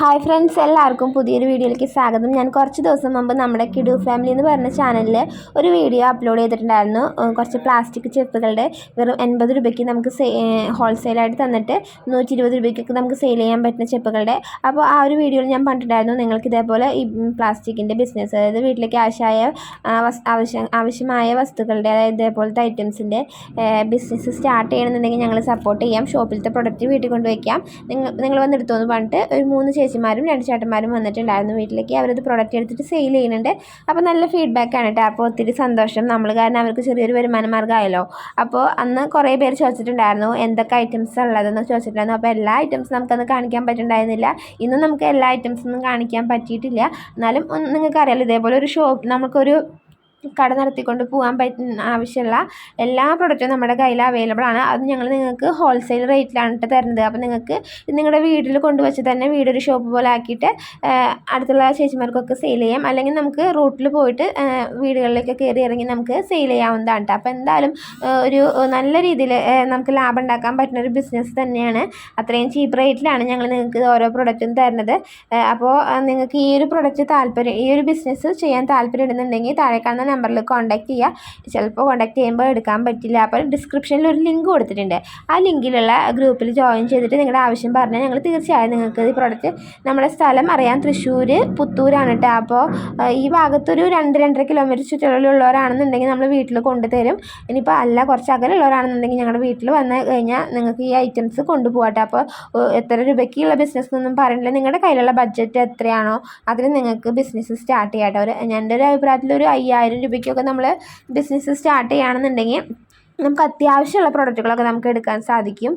Hi friends എല്ലാവർക്കും പുതിയൊരു വീഡിയോയിലേക്ക് സ്വാഗതം. ഞാൻ കുറച്ച് ദിവസം മുമ്പ് നമ്മുടെ കിഡു ഫാമിലി എന്ന് പറഞ്ഞ ചാനലിൽ ഒരു വീഡിയോ അപ്ലോഡ് ചെയ്തിട്ടുണ്ടായിരുന്നു. കുറച്ച് പ്ലാസ്റ്റിക് ചെപ്പുകളുടെ വെറും എൺപത് രൂപയ്ക്ക് നമുക്ക് ഹോൾസെയിലായിട്ട് തന്നിട്ട് നൂറ്റി ഇരുപത് രൂപയ്ക്കൊക്കെ നമുക്ക് സെയിൽ ചെയ്യാൻ പറ്റുന്ന ചെപ്പുകളുടെ അപ്പോൾ ആ ഒരു വീഡിയോയിൽ ഞാൻ പറഞ്ഞിട്ടുണ്ടായിരുന്നു നിങ്ങൾക്ക് ഇതേപോലെ ഈ പ്ലാസ്റ്റിക്കിന്റെ ബിസിനസ് അതായത് വീട്ടിലേക്ക് ആവശ്യമായ ആവശ്യം ആവശ്യമായ വസ്തുക്കളുടെ അതായത് ഇതേപോലത്തെ ഐറ്റംസിന്റെ ബിസിനസ് സ്റ്റാർട്ട് ചെയ്യണമെന്നുണ്ടെങ്കിൽ ഞങ്ങൾ സപ്പോർട്ട് ചെയ്യാം. ഷോപ്പിലത്തെ പ്രൊഡക്റ്റ് വീട്ടിൽ കൊണ്ടുവയ്ക്കാം. നിങ്ങൾ നിങ്ങൾ വന്നെടുത്തോന്ന് പറഞ്ഞിട്ട് ഒരു മൂന്ന് ചേച്ചിമാരും രണ്ട് ചേട്ടന്മാരും വന്നിട്ടുണ്ടായിരുന്നു വീട്ടിലേക്ക്. അവരത് പ്രൊഡക്റ്റ് എടുത്തിട്ട് സെയിൽ ചെയ്യുന്നുണ്ട്. അപ്പോൾ നല്ല ഫീഡ്ബാക്ക് ആണ് കേട്ടോ അപ്പോൾ ഒത്തിരി സന്തോഷം. നമ്മൾ കാരണം അവർക്ക് ചെറിയൊരു വരുമാന മാർഗമായല്ലോ. അപ്പോൾ അന്ന് കുറേ പേര് ചോദിച്ചിട്ടുണ്ടായിരുന്നു എന്തൊക്കെ ഐറ്റംസ് ഉള്ളതെന്ന്? ചോദിച്ചിട്ടുണ്ടായിരുന്നു. അപ്പോൾ എല്ലാ ഐറ്റംസും നമുക്കന്ന് കാണിക്കാൻ പറ്റുന്നുണ്ടായിരുന്നില്ല ഇന്നും നമുക്ക് എല്ലാ ഐറ്റംസൊന്നും കാണിക്കാൻ പറ്റിയിട്ടില്ല. എന്നാലും നിങ്ങൾക്കറിയാലോ ഇതേപോലെ ഒരു ഷോപ്പ് നമുക്കൊരു കട നടത്തിക്കൊണ്ട് പോകാൻ പറ്റുന്ന ആവശ്യമുള്ള എല്ലാ പ്രൊഡക്റ്റും നമ്മുടെ കയ്യിൽ അവൈലബിൾ ആണ്. അത് ഞങ്ങൾ നിങ്ങൾക്ക് ഹോൾസെയിൽ റേറ്റിലാണ് ഇട്ട് തരുന്നത്. അപ്പോൾ നിങ്ങൾക്ക് നിങ്ങളുടെ വീട്ടിൽ കൊണ്ടുവച്ച് തന്നെ വീടൊരു ഷോപ്പ് പോലെ ആക്കിയിട്ട് അടുത്തുള്ള ചേച്ചിമാർക്കൊക്കെ സെയിൽ ചെയ്യാം. അല്ലെങ്കിൽ നമുക്ക് റൂട്ടിൽ പോയിട്ട് വീടുകളിലേക്ക് കയറി ഇറങ്ങി നമുക്ക് സെയിൽ ചെയ്യാവുന്നതാണ് കേട്ടോ അപ്പോൾ എന്തായാലും ഒരു നല്ല രീതിയിൽ നമുക്ക് ലാഭം ഉണ്ടാക്കാൻ പറ്റുന്ന ഒരു ബിസിനസ് തന്നെയാണ്. അത്രയും ചീപ്പ് റേറ്റിലാണ് ഞങ്ങൾ നിങ്ങൾക്ക് ഓരോ പ്രൊഡക്റ്റും തരുന്നത്. അപ്പോൾ നിങ്ങൾക്ക് ഈ ഒരു പ്രൊഡക്റ്റ് താല്പര്യം ഈ ഒരു ബിസിനസ് ചെയ്യാൻ താല്പര്യം ഉണ്ടെന്നുണ്ടെങ്കിൽ താഴെ കാണുന്ന നമ്പറിൽ കോൺടാക്ട് ചെയ്യുക ചിലപ്പോൾ കോൺടാക്ട് ചെയ്യുമ്പോൾ എടുക്കാൻ പറ്റില്ല. അപ്പോൾ ഡിസ്ക്രിപ്ഷനിൽ ഒരു ലിങ്ക് കൊടുത്തിട്ടുണ്ട്. ആ ലിങ്കിലുള്ള ഗ്രൂപ്പിൽ ജോയിൻ ചെയ്തിട്ട് നിങ്ങളുടെ ആവശ്യം പറഞ്ഞാൽ ഞങ്ങൾ തീർച്ചയായും നിങ്ങൾക്ക് ഈ പ്രോഡക്റ്റ് നമ്മുടെ സ്ഥലം അറിയാം. തൃശ്ശൂർ പുത്തൂരാണ് കേട്ടോ അപ്പോൾ ഈ ഭാഗത്തൊരു രണ്ട് രണ്ടര കിലോമീറ്റർ ചുറ്റളവിലുള്ളവരാണെന്നുണ്ടെങ്കിൽ നമ്മൾ വീട്ടിൽ കൊണ്ടുതരും. ഇനിയിപ്പോൾ അല്ല കുറച്ച് അകലുള്ളവരാണെന്നുണ്ടെങ്കിൽ ഞങ്ങളുടെ വീട്ടിൽ വന്ന് കഴിഞ്ഞാൽ നിങ്ങൾക്ക് ഈ ഐറ്റംസ് കൊണ്ടുപോകട്ടെ അപ്പോൾ എത്ര രൂപയ്ക്കുള്ള ബിസിനസ് എന്നൊന്നും പറയണില്ല. നിങ്ങളുടെ കയ്യിലുള്ള ബഡ്ജറ്റ് എത്രയാണോ അതിൽ നിങ്ങൾക്ക് ബിസിനസ് സ്റ്റാർട്ട് ചെയ്യാം കേട്ടോ ഒരു എന്റെ ഒരു അഭിപ്രായത്തിൽ ഒരു അയ്യായിരം രൂപയ്ക്കൊക്കെ നമ്മൾ ബിസിനസ് സ്റ്റാർട്ട് ചെയ്യുകയാണെന്നുണ്ടെങ്കിൽ നമുക്ക് അത്യാവശ്യമുള്ള പ്രോഡക്റ്റുകളൊക്കെ നമുക്ക് എടുക്കാൻ സാധിക്കും.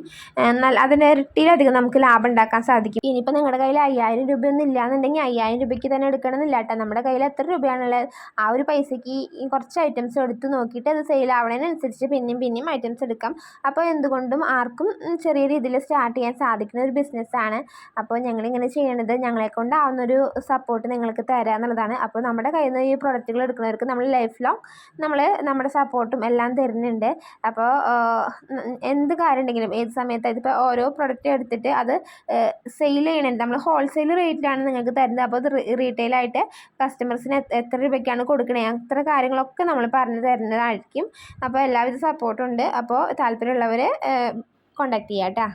എന്നാൽ അതിന്റെ ഇരട്ടിയിലധികം നമുക്ക് ലാഭം ഉണ്ടാക്കാൻ സാധിക്കും. ഇനിയിപ്പോൾ നിങ്ങളുടെ കയ്യിൽ അയ്യായിരം രൂപയൊന്നും ഇല്ലാന്നുണ്ടെങ്കിൽ അയ്യായിരം രൂപയ്ക്ക് തന്നെ എടുക്കണമെന്നില്ല കേട്ടോ. നമ്മുടെ കയ്യിൽ എത്ര രൂപയാണുള്ളത്? ആ ഒരു പൈസയ്ക്ക് കുറച്ച് ഐറ്റംസ് എടുത്ത് നോക്കിയിട്ട് അത് സെയിൽ ആവണതിനനുസരിച്ച് പിന്നെയും പിന്നെയും ഐറ്റംസ് എടുക്കാം. അപ്പോൾ എന്തുകൊണ്ടും ആർക്കും ചെറിയ രീതിയിൽ സ്റ്റാർട്ട് ചെയ്യാൻ സാധിക്കുന്ന ഒരു ബിസിനസ്സാണ് അപ്പോൾ ഞങ്ങളിങ്ങനെ ചെയ്യണത് ഞങ്ങളെ കൊണ്ടാവുന്നൊരു സപ്പോർട്ട് നിങ്ങൾക്ക് തരാം എന്നുള്ളതാണ്. അപ്പോൾ നമ്മുടെ കയ്യിൽ നിന്ന് ഈ പ്രോഡക്റ്റുകൾ എടുക്കുന്നവർക്ക് നമ്മൾ ലൈഫ് ലോങ് നമ്മൾ നമ്മുടെ സപ്പോർട്ടും എല്ലാം തരുന്നുണ്ട്. അപ്പോൾ എന്ത് കാര്യം ഉണ്ടെങ്കിലും ഏത് സമയത്ത് ഇതിപ്പോൾ ഓരോ പ്രൊഡക്റ്റ് എടുത്തിട്ട് അത് സെയിൽ ചെയ്യണത് നമ്മൾ ഹോൾസെയിൽ റേറ്റിലാണ് നിങ്ങൾക്ക് തരുന്നത്. അപ്പോൾ അത് റീറ്റെയിലായിട്ട് കസ്റ്റമേഴ്സിന് എത്ര രൂപയ്ക്കാണ് കൊടുക്കണേ അത്ര കാര്യങ്ങളൊക്കെ നമ്മൾ പറഞ്ഞു തരുന്നതായിരിക്കും. അപ്പോൾ എല്ലാവിധ സപ്പോർട്ടും ഉണ്ട്. അപ്പോൾ താല്പര്യമുള്ളവർ കോൺടാക്ട് ചെയ്യാം കേട്ടോ